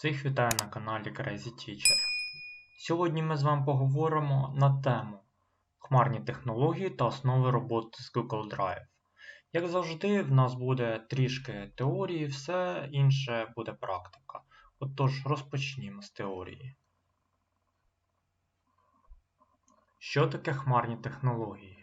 Всіх вітаю на каналі Crazy Teacher. Сьогодні ми з вами поговоримо на тему хмарні технології та основи роботи з Google Drive. Як завжди, в нас буде трішки теорії, все інше буде практика. Отож, розпочнімо з теорії. Що таке хмарні технології?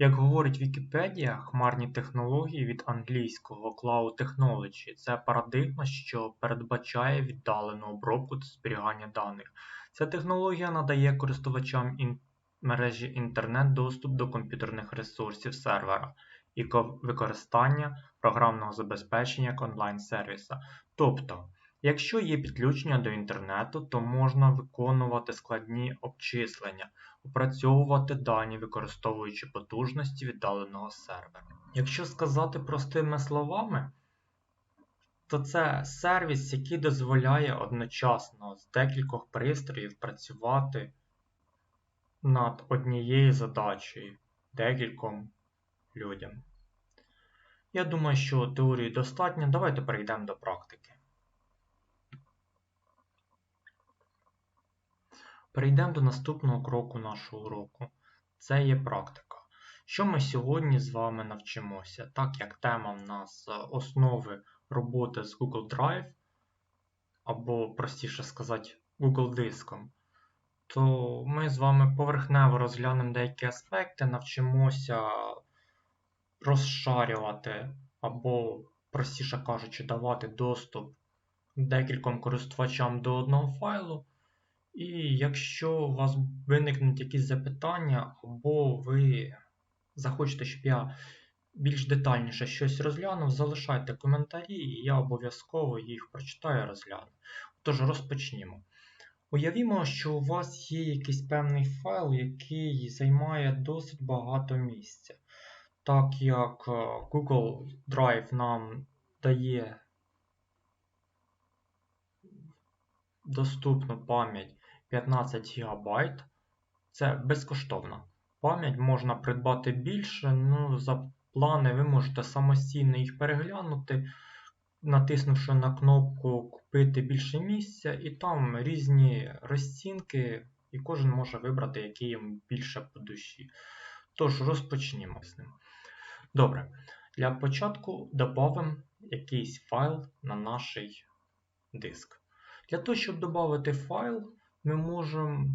Як говорить Вікіпедія, хмарні технології від англійського Cloud Technology це парадигма, що передбачає віддалену обробку та зберігання даних. Ця технологія надає користувачам ін... мережі інтернет доступ до комп'ютерних ресурсів сервера і використання програмного забезпечення як онлайн-сервіса. Тобто, якщо є підключення до інтернету, то можна виконувати складні обчислення опрацьовувати дані, використовуючи потужності віддаленого сервера. Якщо сказати простими словами, то це сервіс, який дозволяє одночасно з декількох пристроїв працювати над однією задачею декільком людям. Я думаю, що теорії достатньо. Давайте перейдемо до практики. Перейдемо до наступного кроку нашого уроку. Це є практика. Що ми сьогодні з вами навчимося? Так як тема в нас основи роботи з Google Drive, або, простіше сказати, Google диском, то ми з вами поверхнево розглянемо деякі аспекти, навчимося розшарювати, або, простіше кажучи, давати доступ декільком користувачам до одного файлу. І якщо у вас виникнуть якісь запитання, або ви захочете, щоб я більш детальніше щось розглянув, залишайте коментарі, і я обов'язково їх прочитаю і розгляну. Тож розпочнімо. Уявімо, що у вас є якийсь певний файл, який займає досить багато місця. Так як е, Google Drive нам дає доступну пам'ять 15 ГБ. Це безкоштовна. Пам'ять можна придбати більше, ну, за плани ви можете самостійно їх переглянути, натиснувши на кнопку Купити більше місця, і там різні розцінки, і кожен може вибрати, який йому більше по душі. Тож, розпочнімо з ним. Добре, для початку додамо якийсь файл на наш диск. Для того, щоб додати файл, ми можемо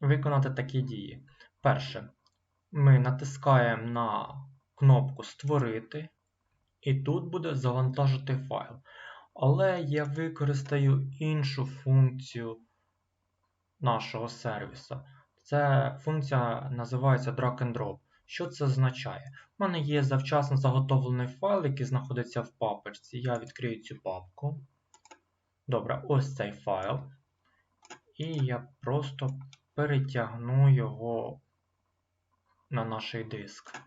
виконати такі дії. Перше, ми натискаємо на кнопку Створити, і тут буде завантажити файл. Але я використаю іншу функцію нашого сервісу. Ця функція називається Drag and Drop. Що це означає? У мене є завчасно заготовлений файл, який знаходиться в папочці. Я відкрию цю папку. Добре, ось цей файл і я просто перетягну його на наш диск.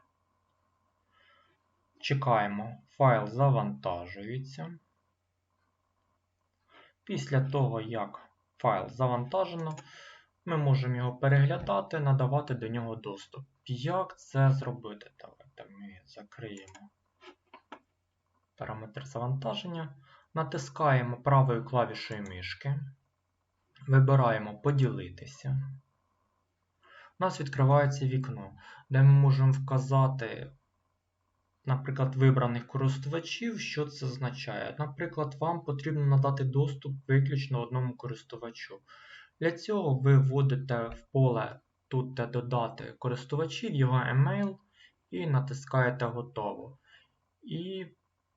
Чекаємо, файл завантажується. Після того, як файл завантажено, ми можемо його переглядати, надавати до нього доступ. Як це зробити? Давайте ми закриємо параметр завантаження, натискаємо правою клавішою мишки. Вибираємо Поділитися. У нас відкривається вікно, де ми можемо вказати, наприклад, вибраних користувачів, що це означає. Наприклад, вам потрібно надати доступ виключно одному користувачу. Для цього ви вводите в поле тут де додати користувачів, його емейл і натискаєте Готово. І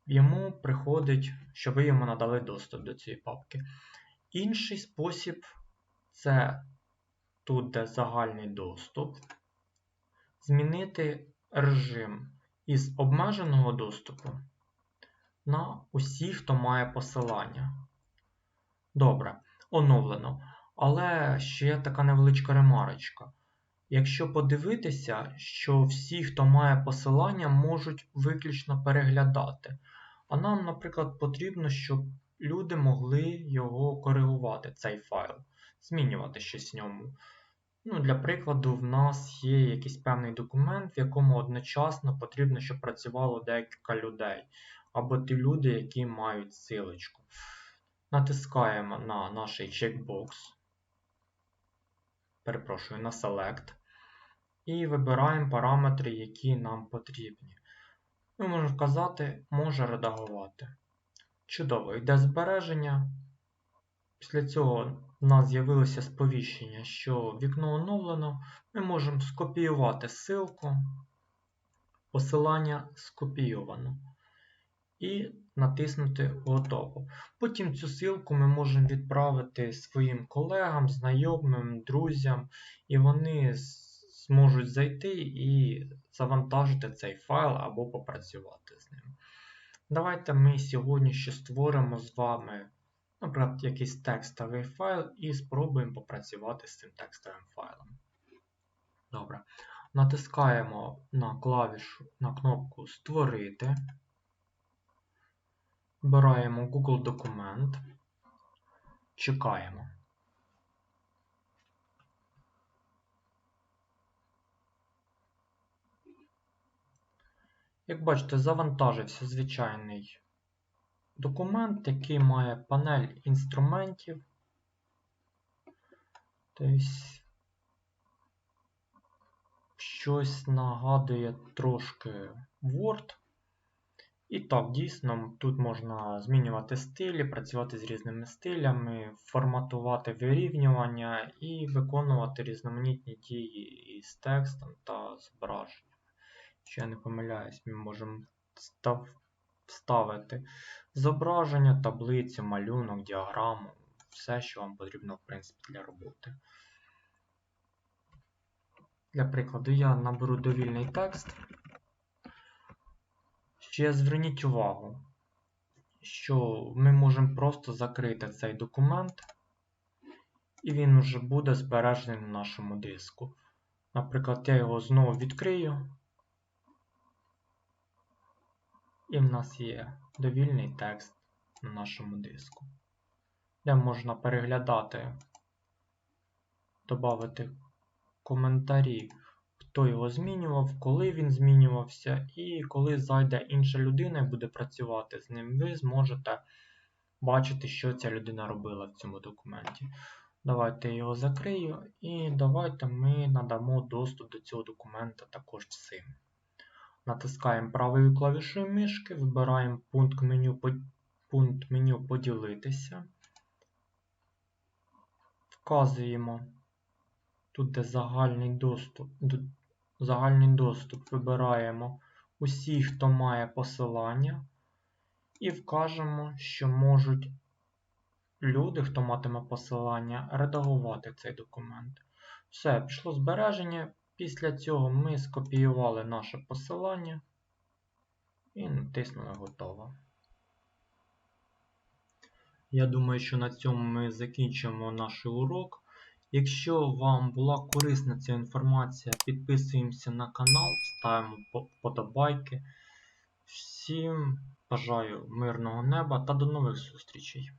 йому приходить, що ви йому надали доступ до цієї папки. Інший спосіб це тут, де загальний доступ, змінити режим із обмеженого доступу на усі, хто має посилання. Добре, оновлено. Але ще така невеличка ремарочка. Якщо подивитися, що всі, хто має посилання, можуть виключно переглядати. А нам, наприклад, потрібно, щоб люди могли його коригувати, цей файл, змінювати щось в ньому. Ну, Для прикладу, в нас є якийсь певний документ, в якому одночасно потрібно, щоб працювало декілька людей, або ті люди, які мають силочку. Натискаємо на наш чекбокс. Перепрошую, на Select. І вибираємо параметри, які нам потрібні. Ми можемо вказати, може редагувати. Чудово, йде збереження. Після цього в нас з'явилося сповіщення, що вікно оновлено. Ми можемо скопіювати ссылку, посилання скопійовано. І натиснути Готово. Потім цю ссылку ми можемо відправити своїм колегам, знайомим, друзям, і вони зможуть зайти і завантажити цей файл або попрацювати з ним. Давайте ми сьогодні ще створимо з вами, наприклад, якийсь текстовий файл і спробуємо попрацювати з цим текстовим файлом. Добре. Натискаємо на клавішу на кнопку Створити. Вбираємо Google документ. Чекаємо. Як бачите, завантажився звичайний документ, який має панель інструментів. Тобто щось нагадує трошки Word. І так, дійсно, тут можна змінювати стилі, працювати з різними стилями, форматувати вирівнювання і виконувати різноманітні дії із текстом та зображенням. Якщо я не помиляюсь, ми можемо вставити зображення, таблицю, малюнок, діаграму, все, що вам потрібно, в принципі, для роботи. Для прикладу, я наберу довільний текст. Ще зверніть увагу, що ми можемо просто закрити цей документ, і він вже буде збережений на нашому диску. Наприклад, я його знову відкрию, і в нас є довільний текст на нашому диску, де можна переглядати, додати коментарі хто його змінював, коли він змінювався, і коли зайде інша людина і буде працювати з ним, ви зможете бачити, що ця людина робила в цьому документі. Давайте його закрию, і давайте ми надамо доступ до цього документа також всім. Натискаємо правою клавішою мишки, вибираємо пункт меню, пункт меню Поділитися. Вказуємо тут, де загальний доступ, загальний доступ вибираємо усі, хто має посилання, і вкажемо, що можуть люди, хто матиме посилання, редагувати цей документ. Все, пішло збереження. Після цього ми скопіювали наше посилання і натиснули готово. Я думаю, що на цьому ми закінчимо наш урок. Якщо вам була корисна ця інформація, підписуємося на канал, ставимо по- вподобайки. Всім бажаю мирного неба та до нових зустрічей!